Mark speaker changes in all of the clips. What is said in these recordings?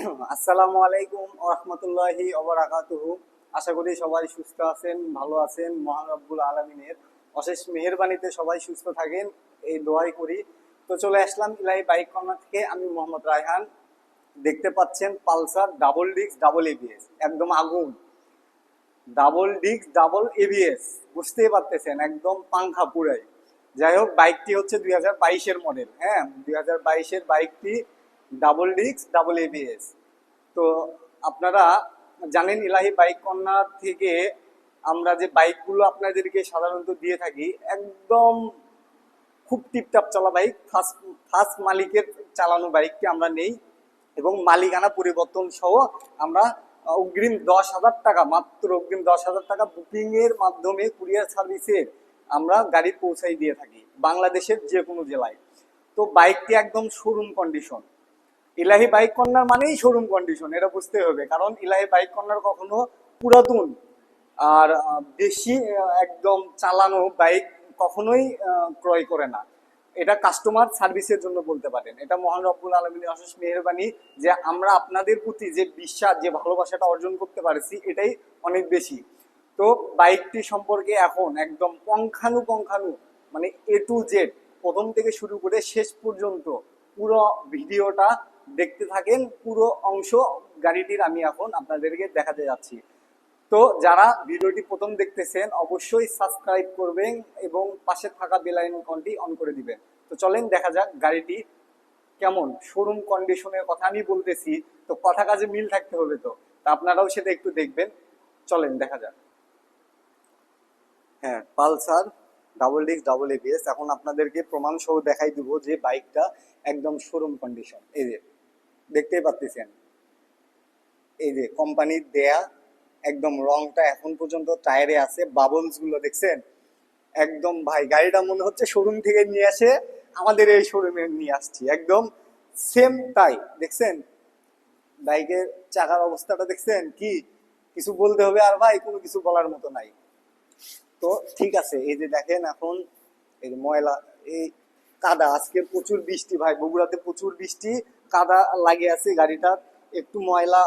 Speaker 1: আসসালামু আলাইকুম রহমতুল্লাহি আশা করি সবাই সুস্থ আছেন, ভালো আছেন, মহান রব্বুল আলমিনের অশেষ মেহেরবানিতে সবাই সুস্থ থাকেন, এই দোয়াই করি। তো চলে আসলাম ইলাহি বাইক কর্নার থেকে, আমি মোহাম্মদ রায়হান। দেখতে পাচ্ছেন Pulsar double disc, double ABS একদম আগুন। ডাবল ডিস্ক, ডাবল এবিএস বুঝতেই পারতেছেন, একদম পাংখা পুরাই। যাই হোক, বাইকটি হচ্ছে দুই হাজার বাইশের মডেল হ্যাঁ? দুই হাজার বাইশের বাইকটি ডাবল ডিস্ক, ডাবল এবিএস তো আপনারা জানেন, ইলাহি বাইক কর্নার থেকে আমরা যে বাইকগুলো আপনাদেরকে সাধারণত দিয়ে থাকি, একদম খুব টিপটাপ চলা বাইক ফার্স্ট ফার্স্ট মালিকের চালানো বাইকটি আমরা নেই এবং মালিকানা পরিবর্তন সহ আমরা অগ্রিম দশ হাজার টাকা, মাত্র অগ্রিম দশ হাজার টাকা বুকিংয়ের মাধ্যমে কুরিয়ার সার্ভিসে আমরা গাড়ি পৌঁছাই দিয়ে থাকি, বাংলাদেশের যে কোনো জেলায়। তো বাইকটি একদম showroom condition Ilahi bike corner মানেই শোরুম কন্ডিশন এটা বুঝতে হবে। কারণ ইলাহি বাইক কর্নার কখনো পুরাতন, আর বেশি একদম চালানো বাইক কখনোই ক্রয় করে না। এটা কাস্টমার সার্ভিসের জন্য বলতে পারেন। এটা মহান রব্বুল আলমিনের অশেষ মেহরবানি যে আমরা আপনাদের প্রতি যে বিশ্বাস, যে ভালোবাসাটা অর্জন করতে পারছি, এটাই অনেক বেশি। তো বাইকটি সম্পর্কে এখন একদম পঙ্খানু পঙ্খানু মানে এ টু জেড প্রথম থেকে শুরু করে শেষ পর্যন্ত পুরো ভিডিওটা দেখতে থাকেন পুরো অংশ গাড়িটির আমি এখন আপনাদেরকে দেখাতে যাচ্ছি। তো যারা ভিডিওটি প্রথম দেখতেছেন, অবশ্যই সাবস্ক্রাইব করবেন এবং পাশে থাকা বেল আইকনটি অন করে দিবেন। তো চলেন দেখা যাক গাড়িটি কেমন। শোরুম কন্ডিশনের কথা আমি বলতেছি, তো কথা কাজে মিল থাকতে হবে তো। তা আপনারাও সেটা একটু দেখবেন। চলেন দেখা যাক। হ্যাঁ Pulsar, double disc, double ABS এখন আপনাদেরকে প্রমাণ সহ দেখাই দিব যে বাইকটা একদম শোরুম কন্ডিশন। এই যে দেখতেই পাচ্ছেন এই যে কোম্পানির দেয়া একদম রংটা এখন পর্যন্ত টায়ারে আছে বাবলসগুলো দেখছেন? একদম ভাই, গাড়িটা মনে হচ্ছে শোরুম থেকে নিয়ে আসে, আমাদের এই শোরুমে নিয়ে আসছি। একদম সেম তাই, দেখছেন? বাইকের চাকার অবস্থাটা দেখছেন? কি? কিছু বলতে হবে? আর ভাই, কোনো কিছু বলার মতো নাই। তো ঠিক আছে, এই যে দেখেন এখন এই ময়লা, এই কাদা, আজকে প্রচুর বৃষ্টি ভাই, বগুড়াতে প্রচুর বৃষ্টি। কাদা লাগে আছে গাড়িটার একটু ময়লা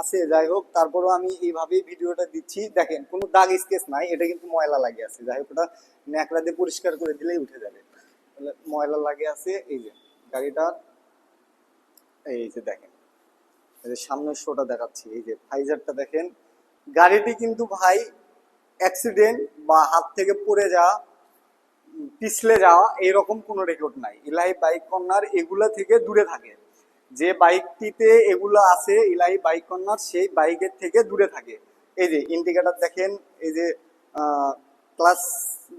Speaker 1: আছে, যাই হোক, তারপরও আমি এইভাবেই ভিডিওটা দিচ্ছি। দেখেন, কোনো দাগ স্কেচ নাই, এটা কিন্তু ময়লা লাগে আছে। যাই হোক, ওটা ন্যাকড়া দিয়ে পরিষ্কার করে দিলেই উঠে যাবে। ময়লা লাগে আছে, এই যে গাড়িটার এই যে দেখেন, এই যে সামনের শোটা দেখাচ্ছি, এই যে ফাইজারটা দেখেন। গাড়িটি কিন্তু ভাই অ্যাক্সিডেন্ট বা হাত থেকে পড়ে যাওয়া, পিছলে যাওয়া, এরকম কোনো রেকর্ড নাই। ইলাহি বাইক কর্নার এগুলা থেকে দূরে থাকে। যে বাইকটিতে এগুলো আছে, ইলাহি বাইক কর্নার সেই বাইকের থেকে দূরে থাকে। এই যে ইন্ডিকেটার দেখেন, এই যে ক্লাস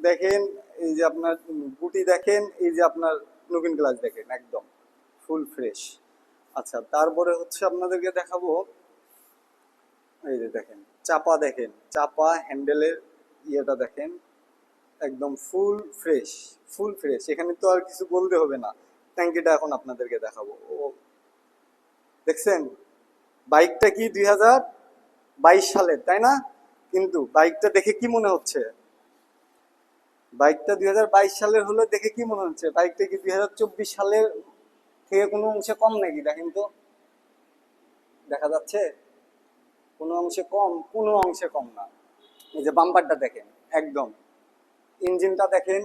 Speaker 1: দেখেন, এই যে আপনার গুটি দেখেন, এই যে আপনার লুকিং গ্লাস দেখেন, একদম ফুল ফ্রেশ। আচ্ছা তারপরে হচ্ছে আপনাদেরকে দেখাবো, এই যে দেখেন, চাপা দেখেন, চাপা হ্যান্ডেলের ইয়েটা দেখেন, একদম ফুল ফ্রেশ ফুল ফ্রেশ। এখানে তো আর কিছু বলতে হবে না। ট্যাঙ্কিটা এখন আপনাদেরকে দেখাবো। ও দেখছেন? বাইকটা কি দুই হাজার বাইশ সালের তাই না? কিন্তু বাইকটা দেখে কি মনে হচ্ছে? বাইকটা দুই হাজার বাইশ সালের হলে দেখে কি মনে হচ্ছে? বাইকটা কি দুই হাজার চব্বিশ সালের থেকে কোনো অংশে কম নাকি? দেখেন তো। দেখা যাচ্ছে কোনো অংশে কম, কোনো অংশে কম না। এই যে বাম্পারটা দেখেন, একদম। ইঞ্জিনটা দেখেন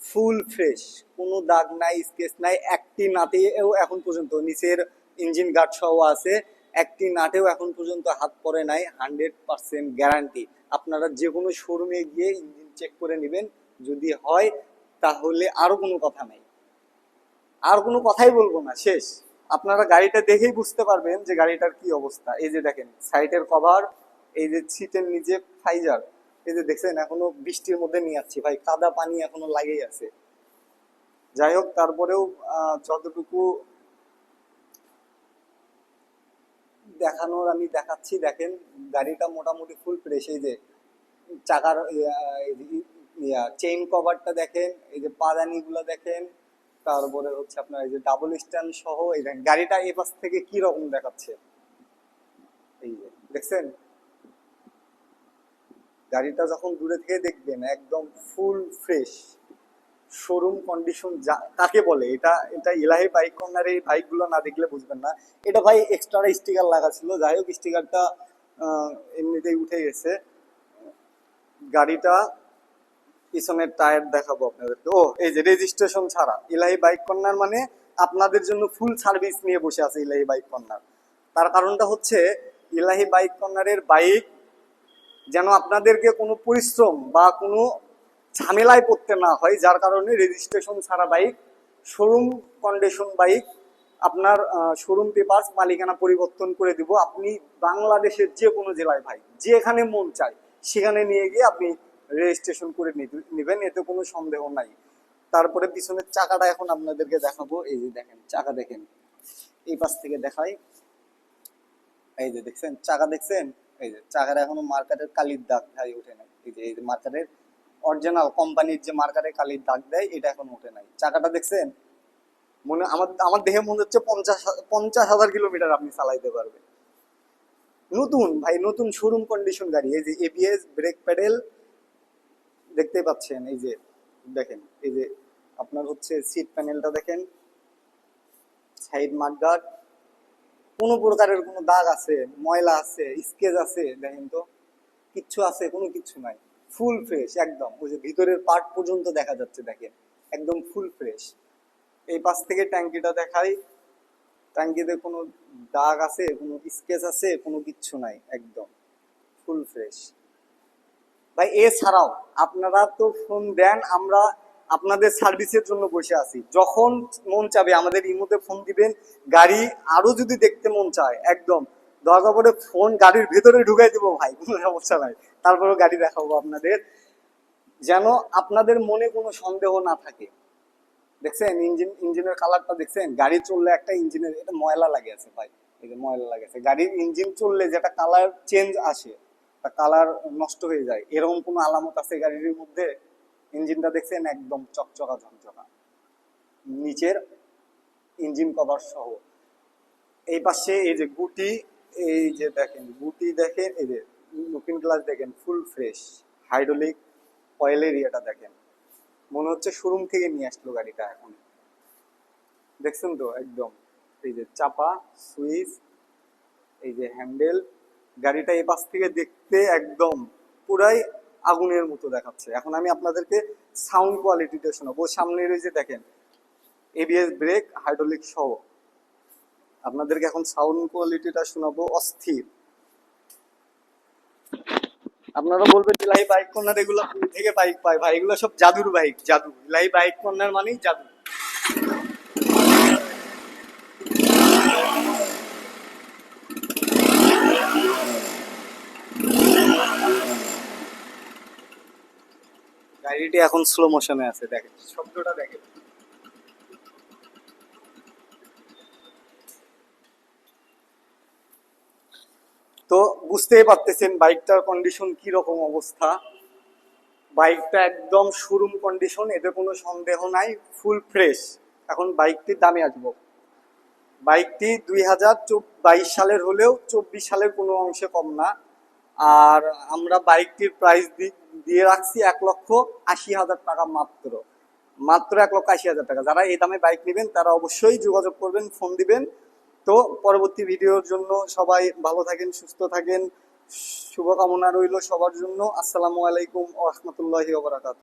Speaker 1: ফুল ফ্রেশ কোনো দাগ নাই, স্কেচ নাই, একটি নাটেও এখন পর্যন্ত নিচের ইঞ্জিন গার্ড সহ আছে। একটি নাটেও এখন পর্যন্ত হাত পরে নাই হান্ড্রেড পার্সেন্ট গ্যারান্টি আপনারা যে কোনো শোরুমে গিয়ে ইঞ্জিন চেক করে নেবেন। যদি হয়, তাহলে আরও কোনো কথা নাই। আর কোনো কথাই বলব না, শেষ। আপনারা গাড়িটা দেখেই বুঝতে পারবেন যে গাড়িটার কি অবস্থা। এই যে দেখেন সাইডের কভার এই যে সিটের নিচে ফাইজার এই যে দেখছেন, এখনও বৃষ্টির মধ্যে নিয়ে যাচ্ছি ভাই, কাদা পানি এখনও লাগেই আছে। যাই হোক, তারপরেও যতটুকু দেখানোর, আমি দেখাচ্ছি, দেখেন, গাড়িটা মোটামুটি ফুল ফ্রেশ এই যে চাকার চেইন কভারটা দেখেন, এই যে পাদানিগুলো দেখেন, তারপরে হচ্ছে আপনার এই যে ডাবল স্ট্যান্ড সহ, এই গাড়িটা এ পাশ থেকে কি রকম দেখাচ্ছে? এই যে, দেখছেন? গাড়িটা যখন দূরে থেকে দেখবেন, একদম ফুল ফ্রেশ শোরুম কন্ডিশন কাকে বলে? এটা এটা ইলাহি বাইক কর্নার এই বাইকগুলো না দেখলে বুঝবেন না। এটা ভাই এক্সট্রা স্টিকার লাগা ছিল। যাই হোক স্টিকারটা এমনিতেই উঠে গেছে। গাড়িটা পিছনের টায়ার দেখাবো আপনাদেরকে। ও, এই যে রেজিস্ট্রেশন ছাড়া। ইলাহি বাইক কর্নার মানে আপনাদের জন্য ফুল সার্ভিস নিয়ে বসে আছে ইলাহি বাইক কর্নার তার কারণটা হচ্ছে ইলাহি বাইক কর্নারের বাইক যেন আপনাদেরকে কোনো পরিশ্রম বা কোনো ঝামেলায় পড়তে না হয়, যার কারণে রেজিস্ট্রেশন ছাড়া বাইক শোরুম কন্ডিশন বাইক আপনার শোরুম পেপার মালিকানা পরিবর্তন করে দিব। আপনি বাংলাদেশের যে কোনো জেলায় ভাই, যেখানে মন চায়, সেখানে নিয়ে গিয়ে আপনি রেজিস্ট্রেশন করে নেবেন, এতে কোনো সন্দেহ নাই। তারপরে পিছনের চাকাটা এখন আপনাদেরকে দেখাবো। এই যে দেখেন, চাকা দেখেন। এই পাশ থেকে দেখাই। এই যে দেখছেন, চাকা দেখছেন? এই যে, চাকাটা এখনও মার্কেটের কালির দাগ, ভাই, ওঠে নাই। এই যে এই যে মার্কারের অরিজিনাল কোম্পানির যে মার্কারে কালির দাগ দেয়, এটা এখন ওঠে নাই। চাকাটা দেখছেন? মনে, আমার আমার দেহে মনে হচ্ছে পঞ্চাশ পঞ্চাশ হাজার কিলোমিটার আপনি চালাইতে পারবেন। নতুন, ভাই, নতুন শোরুম কন্ডিশন গাড়ি। এই যে এবিএস ব্রেক প্যাডেল দেখতে পাচ্ছেন, এই যে, দেখেন, এই যে, আপনার হচ্ছে সিট প্যানেলটা দেখেন। সাইড মাঠগার্ড কোনো প্রকারের কোনো দাগ আছে, ময়লা আছে, স্কেচ আছে, দেখেন তো। কিচ্ছু আছে, কোনো কিচ্ছু নাই। ফুল ফ্রেশ একদম। ওই যে ভিতরের পার্ট পর্যন্ত দেখা যাচ্ছে, দেখেন। একদম ফুল ফ্রেশ এই পাশ থেকে ট্যাঙ্কিটা দেখাই। ট্যাঙ্কিতে কোনো দাগ আছে, কোনো স্কেচ আছে, কোনো কিচ্ছু নাই, একদম। ফুল ফ্রেশ ভাই, এছাড়াও আপনারা তো ফোন দেন, আমরা আপনাদের সার্ভিসের জন্য বসে আছি। যখন মন চাবে, আমাদের ইমোতে ফোন দিবেন। গাড়ি আরও যদি দেখতে মন চায়, একদম। দরকার পড়ে ফোন গাড়ির ভেতরে ঢুকাই দিব ভাই, কোনো সমস্যা নাই। তারপরেও গাড়ি দেখাবো আপনাদের। যেন আপনাদের মনে কোনো সন্দেহ না থাকে। দেখছেন ইঞ্জিন ইঞ্জিনের কালারটা দেখছেন? গাড়ি চললে একটা ইঞ্জিনের এটা ময়লা লাগে আছে ভাই। এই যে ময়লা লাগে আছে। গাড়ির ইঞ্জিন চললে যেটা কালার চেঞ্জ আসে, তা কালার নষ্ট হয়ে যায়। এরকম কোনো আলামত আছে গাড়ির মধ্যে? ইঞ্জিনটা দেখছেন, একদম চকচকা ঝকঝকা। নিচের ইঞ্জিন কভার সহ। এই পাশে এই যে গুটি এই যে দেখেন, গুটি দেখেন, এই যে লুকিং গ্লাস দেখেন ফুল ফ্রেশ হাইড্রোলিক অয়েল এরিয়াটা দেখেন। মনে হচ্ছে শোরুম থেকে নিয়ে আসলো গাড়িটা এখন। দেখছেন তো? একদম। এই যে চাপা, সুইচ, এই যে হ্যান্ডেল গাড়িটা এই পাশ থেকে দেখতে একদম পুরাই আগুনের মতো দেখাচ্ছে। এখন আমি আপনাদেরকে সাউন্ড কোয়ালিটিটা শোনাবো। সামনের এই যে দেখেন এবিএস ব্রেক হাইড্রোলিক সহ। আপনাদেরকে এখন সাউন্ড কোয়ালিটিটা শোনাবো অস্থির। আপনারা বলবেন লাই বাইক কর্নার এগুলো থেকে বাইক পায় ভাই এগুলো সব জাদুর বাইক, জাদু। লাই বাইক কর্নার মানেই জাদু। গাড়িটি এখন স্লো মোশনে আছে, দেখেন, শব্দটা দেখেন। তো বুঝতেই পারতেছেন বাইকটার কন্ডিশন কি রকম অবস্থা। বাইকটা একদম শোরুম কন্ডিশন এতে কোনো সন্দেহ নাই ফুল ফ্রেশ এখন বাইকটির দামে আসব। বাইকটি দুই হাজার বাইশ সালের হলেও চব্বিশ সালের কোনো অংশে কম না। আর আমরা বাইকটির প্রাইস দিয়ে রাখছি এক লক্ষ আশি হাজার টাকা মাত্র। মাত্র এক লক্ষ আশি হাজার টাকা। যারা এই দামে বাইক নেবেন, তারা অবশ্যই যোগাযোগ করবেন ফোন দিবেন। তো পরবর্তী ভিডিওর জন্য সবাই ভালো থাকেন, সুস্থ থাকেন। শুভকামনা রইল সবার জন্য। আসসালামু আলাইকুম ও রাহমাতুল্লাহি